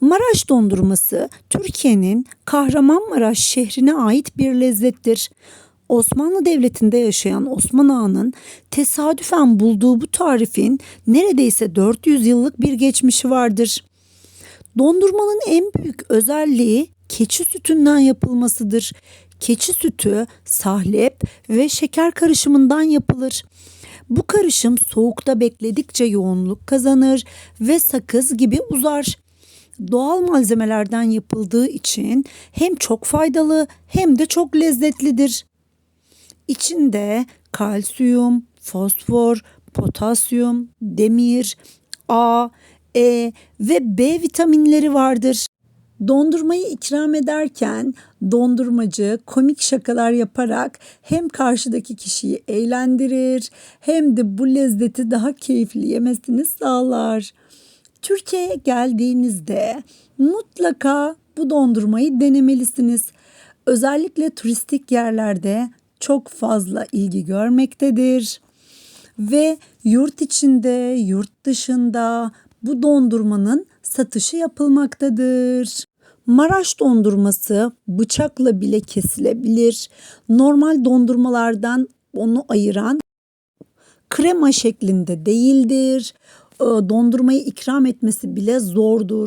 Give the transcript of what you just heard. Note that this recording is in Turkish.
Maraş dondurması Türkiye'nin Kahramanmaraş şehrine ait bir lezzettir. Osmanlı Devleti'nde yaşayan Osman Ağa'nın tesadüfen bulduğu bu tarifin neredeyse 400 yıllık bir geçmişi vardır. Dondurmanın en büyük özelliği keçi sütünden yapılmasıdır. Keçi sütü, sahlep ve şeker karışımından yapılır. Bu karışım soğukta bekledikçe yoğunluk kazanır ve sakız gibi uzar. Doğal malzemelerden yapıldığı için hem çok faydalı hem de çok lezzetlidir. İçinde kalsiyum, fosfor, potasyum, demir, A, E ve B vitaminleri vardır. Dondurmayı ikram ederken dondurmacı komik şakalar yaparak hem karşıdaki kişiyi eğlendirir hem de bu lezzeti daha keyifli yemesini sağlar. Türkiye'ye geldiğinizde mutlaka bu dondurmayı denemelisiniz. Özellikle turistik yerlerde çok fazla ilgi görmektedir ve yurt içinde, yurt dışında bu dondurmanın satışı yapılmaktadır. Maraş dondurması bıçakla bile kesilebilir. Normal dondurmalardan onu ayıran krema şeklinde değildir. Ee, Dondurmayı ikram etmesi bile zordur.